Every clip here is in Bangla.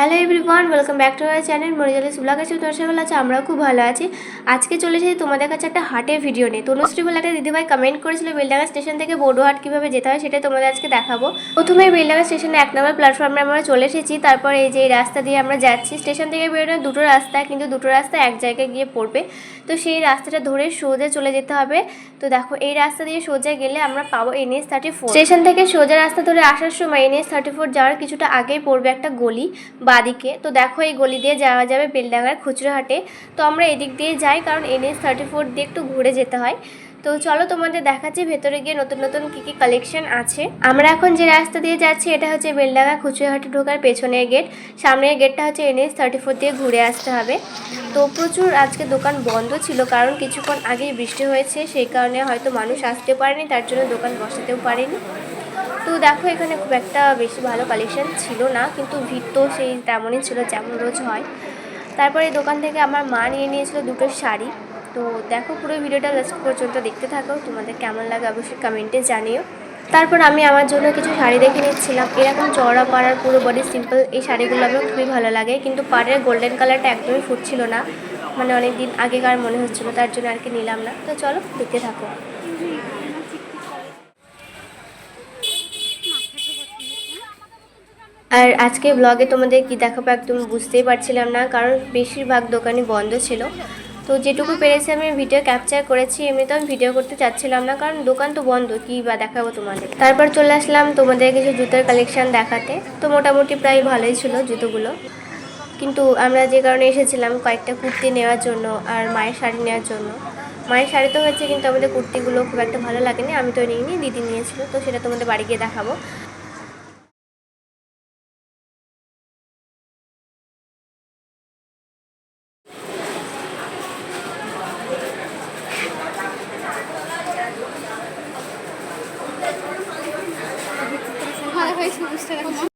Hello everyone welcome back to our channel মরিজালিস blog আছে তোমার সঙ্গে আছে আমরাও খুব ভালো আছি আজকে চলে এসেছি তোমাদের কাছে একটা হাটের ভিডিও নিয়ে তনুশ্রী বলে একটা দিদিভাই কমেন্ট করেছিল বেলডাঙ্গা স্টেশন থেকে বড়ুহাট কীভাবে যেতে হয় সেটা তোমাদের আজকে দেখাবো। প্রথমে বেলডাঙ্গা স্টেশনে এক নম্বর প্ল্যাটফর্মে আমরা চলে এসেছি। তারপর এই যে রাস্তা দিয়ে আমরা যাচ্ছি স্টেশন থেকে বেরোনো দুটো রাস্তা, কিন্তু দুটো রাস্তা এক জায়গায় গিয়ে পড়বে। তো সেই রাস্তাটা ধরে সোজা চলে যেতে হবে। তো দেখো, এই রাস্তা দিয়ে সোজা গেলে আমরা পাবো এনএস থার্টি ফোর স্টেশন থেকে সোজা রাস্তা ধরে আসার সময় এনএস থার্টি ফোর যাওয়ার কিছুটা আগেই পড়বে একটা গলি। বাদিকে। তো দেখো, এই গলি দিয়ে যাওয়া যাবে বেলডাঙ্গার খুচরো হাটে তো আমরা এদিক দিয়ে যাই, কারণ এনএস থার্টি ফোর দিয়ে একটু ঘুরে যেতে হয়। তো চলো, তোমাদের দেখাচ্ছি, ভেতরে গিয়ে নতুন নতুন কী কী কালেকশন আছে। আমরা এখন যে রাস্তা দিয়ে যাচ্ছি, এটা হচ্ছে বেলডাঙ্গা হাটে ঢোকার পেছনের গেট সামনের গেটটা হচ্ছে এনএস থার্টি ফোর দিয়ে ঘুরে আসতে হবে। তো প্রচুর আজকে দোকান বন্ধ ছিল, কারণ কিছুক্ষণ আগেই বৃষ্টি হয়েছে। সেই কারণে হয়তো মানুষ আসতে পারেনি, তার জন্য দোকান বসাতেও পারেনি। তো দেখো, এখানে খুব একটা বেশি ভালো কালেকশন ছিল না, কিন্তু ভিড় তো সেই তেমনই ছিল যেমন রোজ হয়। তারপরে দোকান থেকে আমার মা নিয়ে নিয়েছিল দুটো শাড়ি। তো দেখো, পুরো ভিডিওটা লাস্ট পর্যন্ত দেখতে থাকো, তোমাদের কেমন লাগে অবশ্যই কমেন্টে জানিও। তারপর আমি আমার জন্য কিছু শাড়ি দেখে নিচ্ছিলাম। এরকম চওড়া পাড়ার পুরো বডি সিম্পল এই শাড়িগুলো আমার খুবই ভালো লাগে, কিন্তু পাড়ের গোল্ডেন কালারটা একদমই ফুটছিল না। মানে অনেক দিন আগেকার মনে হচ্ছিল, তার জন্য আর কি নিলাম না। তো চলো, দেখতে থাকো। আর আজকে ব্লগে তোমাদের কি দেখাবো একদম বুঝতেই পারছিলাম না, কারণ বেশিরভাগ দোকানই বন্ধ ছিল। তো যেটুকু পেরেছি আমি ভিডিও ক্যাপচার করেছি, এমনি তো আমি ভিডিও করতে চাচ্ছিলাম না, কারণ দোকান তো বন্ধ, কী বা দেখাবো তোমাদের। তারপর চলে আসলাম তোমাদের কিছু জুতোর কালেকশান দেখাতে। তো মোটামুটি প্রায় ভালোই ছিল জুতোগুলো। কিন্তু আমরা যে কারণে এসেছিলাম কয়েকটা কুর্তি নেওয়ার জন্য আর মায়ের শাড়ি নেওয়ার জন্য। মায়ের শাড়ি তো হয়েছে, কিন্তু আমাদের কুর্তিগুলো খুব একটা ভালো লাগেনি, আমি তো নিইনি, দিদি নিয়েছিল, তো সেটা তোমাদের বাড়ি গিয়ে দেখাবো ভালো হয়েছে পারলাম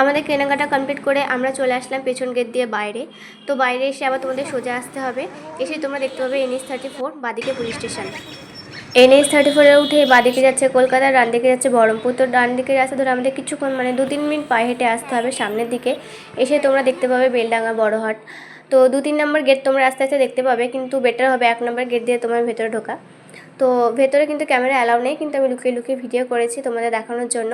আমাদের কেনাকাটা কমপ্লিট করে আমরা চলে আসলাম পেছন গেট দিয়ে বাইরে। তো বাইরে এসে আবার তোমাদের সোজা আসতে হবে। এসে তোমরা দেখতে পাবে এনএস থার্টি ফোর বাদিকে পুলিশ স্টেশন এনএস থার্টি ফোরে উঠে বাদিকে যাচ্ছে কলকাতা ডান দিকে যাচ্ছে বহরমপুর। তো ডান দিকে রাস্তা ধরে আমাদের কিছুক্ষণ মানে দু তিন মিনিট পায়ে হেঁটে আসতে হবে সামনের দিকে। এসে তোমরা দেখতে পাবে বেলডাঙ্গা বড়হাট। তো দু তিন নম্বর গেট তোমরা আস্তে আস্তে দেখতে পাবে, কিন্তু বেটার হবে এক নম্বর গেট দিয়ে তোমার ভেতরে ঢোকা। তো ভেতরে কিন্তু ক্যামেরা অ্যালাউ নেই, কিন্তু আমি লুকিয়ে লুকিয়ে ভিডিও করেছি তোমাদের দেখানোর জন্য।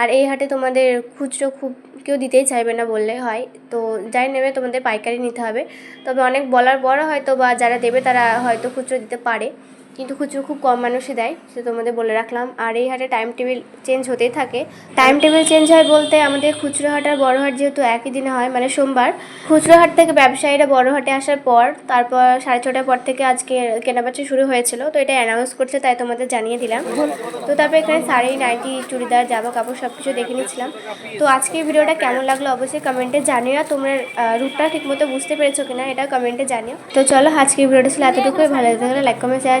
আর এই হাটে তোমাদের খুচরো খুব কেউ দিতেই চাইবে না বললে হয়। তো যাই নেবে তোমাদের পাইকারি নিতে হবে। তবে অনেক বলার বড় হয়তো বা যারা দেবে তারা হয়তো খুচরো দিতে পারে। কিন্তু খুচরো খুব কম মানুষই দেয় সেটা তোমাদের বলে রাখলাম। আর এই হাটে টাইম টেবিল চেঞ্জ হতেই থাকে। টাইম টেবিল চেঞ্জ হয় বলতে আমাদের খুচরো হাট আর বড় হাট যেহেতু একই দিনে হয় মানে সোমবার। খুচরো হাট থেকে ব্যবসায়ীরা বড় হাটে আসার পর, তারপর সাড়ে ছটার পর থেকে আজকে কেনাবেচা শুরু হয়েছিল। তো এটা অ্যানাউন্স করছে, তাই তোমাদের জানিয়ে দিলাম। তো তারপর এখানে শাড়ি, নাইটি, চুড়িদার, জামা কাপড় সব কিছু দেখে নিচ্ছিলাম। তো আজকে ভিডিওটা কেমন লাগল অবশ্যই কমেন্টে জানিও। তোমরা রুটটা ঠিকমতো বুঝতে পেরেছ কিনা, এটা কমেন্টে জানিও। তো চলো আজকে ভিডিওটা ছিল এতটুকুই। ভালো লাগলে লাইক কমেন্ট শেয়ার